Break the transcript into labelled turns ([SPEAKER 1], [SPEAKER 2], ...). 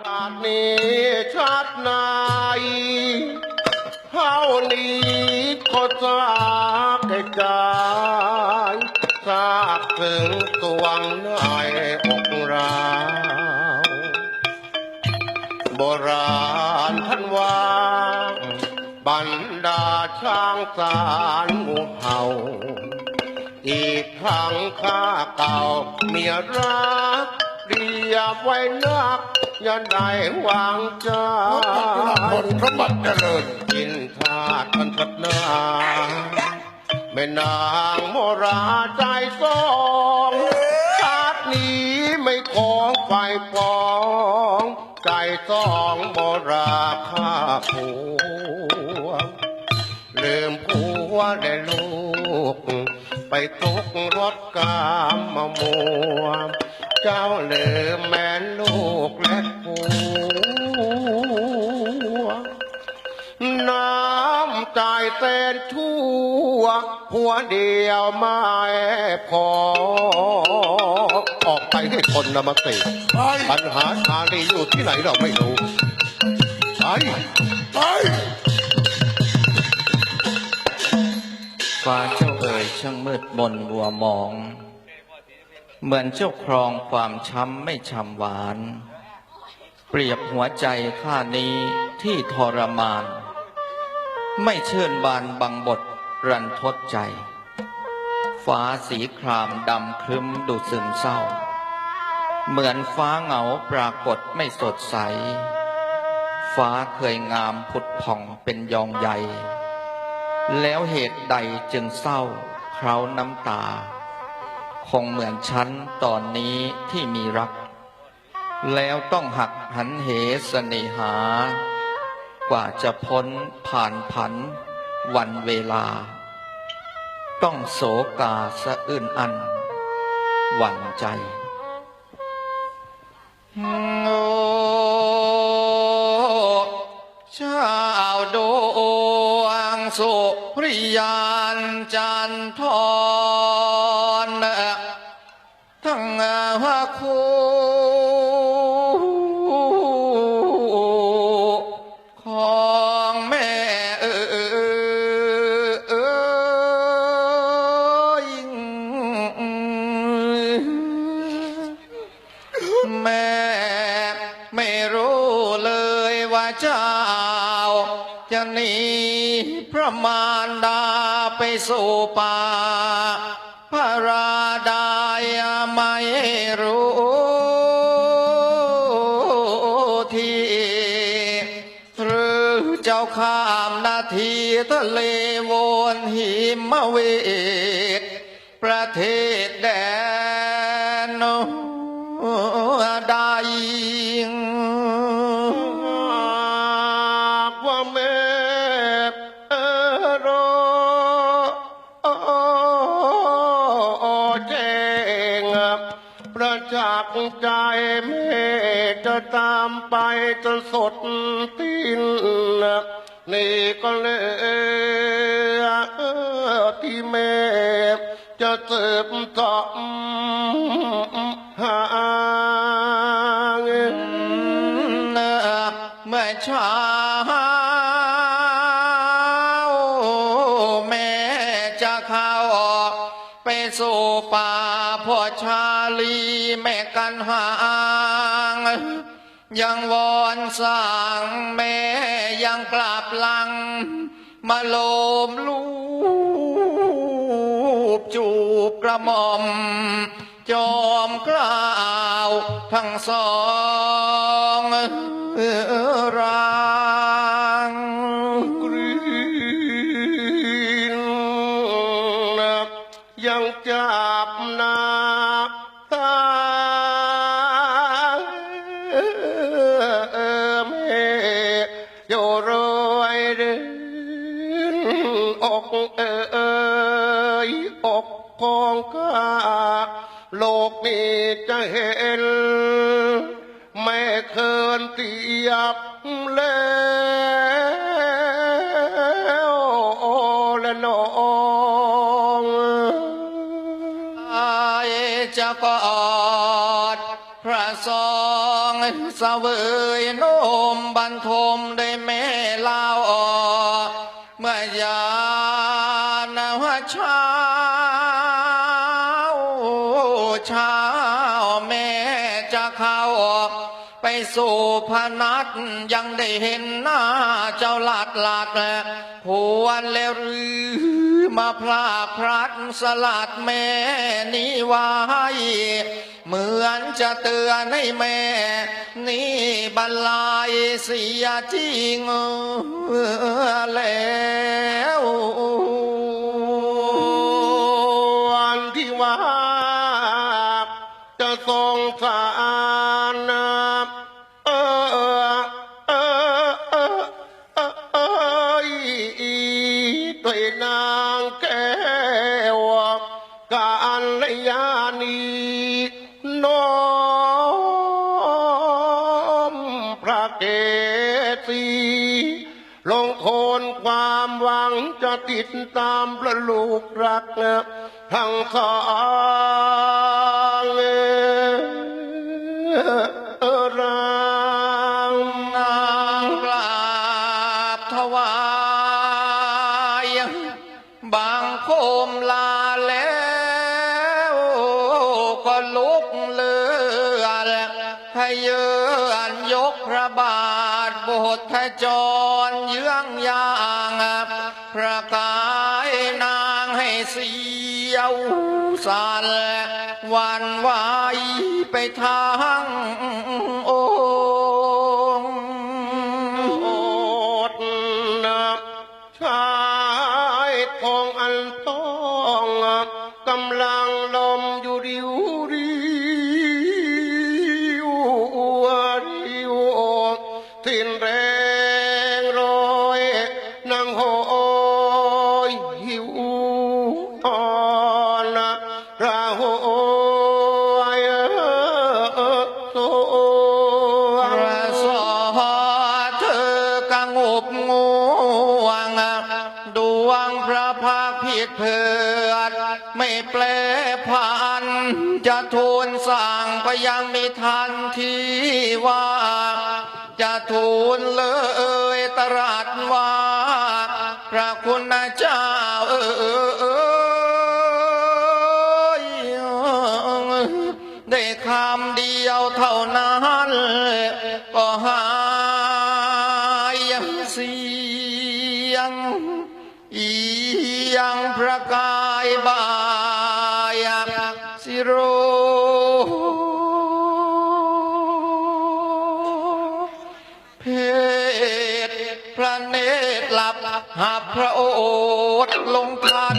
[SPEAKER 1] ชาตินี้ชาติไหนเท่านี้ก็จากให้ใจทราบถึงตวงในอกเราโบราณท่านว่าบรรดาช้างสารงูเห่า อีกครั้งข้าเก่าเมียรักเรียบไว้นัก ย่าได้วางใจ
[SPEAKER 2] บนพระบัตรเจริญ
[SPEAKER 1] กินทาดกันทัดนาแม่นางโมราใจสองชาตินี้ไม่ของไฟปอง ใจสองโมราข้าผัวลืมผัวได้ลูก ไปตกรถกามมามัว เจ้าลืมแม่ลูกและ น้ำใจเต้นทั่ว หัวเดียวไม่พอ ออกไปให้คนนำมาติ
[SPEAKER 2] ไป
[SPEAKER 1] ปัญหาชาลีอยู่ที่ไหนเราไม่รู้ ไป
[SPEAKER 2] ไป
[SPEAKER 3] ฟ้าเจ้าเอ๋ยช่างมืดมนบัวมอง เหมือนเจ้าครองความช้ำไม่ช้ำหวาน เปรียบหัวใจข้านี้ที่ทรมาน ไม่เชื่อนบานบังบทรันทดใจ ฟ้าสีครามดำครึ้มดูซึมเศร้า เหมือนฟ้าเหงาปรากฏไม่สดใส ฟ้าเคยงามผุดผ่องเป็นยองใหญ่แล้วเหตุใดจึงเศร้าเคราน้ำตา คงเหมือนฉันตอนนี้ที่มีรัก แล้วต้องหักหันเหเสนหา กว่าจะพ้นผ่านผันวันเวลา ต้องโศกาสะอื้นอัน หวั่นใจโอชาวดวงสุริยานจันทรทั้งพระคู พระมารดาไปสู่ป่าพระราดายไม่รู้ทีหรือเจ้าข้ามนาทีทะเลวนหิมเวทประเทศแดน
[SPEAKER 1] รอแจ้งประจักษ์ใจแม่จะตามไปจนสดสิ้นนี่ก็เลยที่แม่จะเติบต่อ
[SPEAKER 3] เข้าไปสู่ป่าพ่อชาลีแม่กันหางยังวอนสั่งแม่ยังกลับหลัง มาโลมลูบจูบกระหม่อม จอมกล้าวทั้งสองรา
[SPEAKER 1] ยังจับนาตาแม่อยู่รวยเดินอกเอยอกของข้าโลกนี้จะเห็น ไม่เคินเตียบแล้ว
[SPEAKER 3] จะกอด พระสองสเวยนมบันทมได้แม่ลาวออกเมื่อยานว่าเช้าเช้าแม่จะเข้าออก ไปสู่พนัดยังได้เห็นหน้าเจ้าหลัดแหลัดหวแล้วหรือ มาพลาพลัดสลัดแม่นี้ไว้เหมือนจะเตือนให้แม่ นี่บรรลายเสียจริงแล้ว
[SPEAKER 1] วันที่ว่าจะทรงสา ศรีลงโทนความหวังจะติดตามประลูกรักทั้งสองราง
[SPEAKER 3] นางกราบถวายบางโคมลาแล้วก็ลุกเลือดให้เยือ ยกพระบาทโบสถ์พระจรเยื้องยางพระกายนางให้เสียวสันหวันไหวไปทาง
[SPEAKER 1] โอ
[SPEAKER 3] เพิดไม่แปลผันจะทูลสั่งก็ยังไม่ทันทีว่า จะทูลเลยตรัสว่า พระคุณเจ้าเออได้คำเดียวเท่านั้นก็หา พระเนตรหลับหับพระโอษฐ์ลงทัน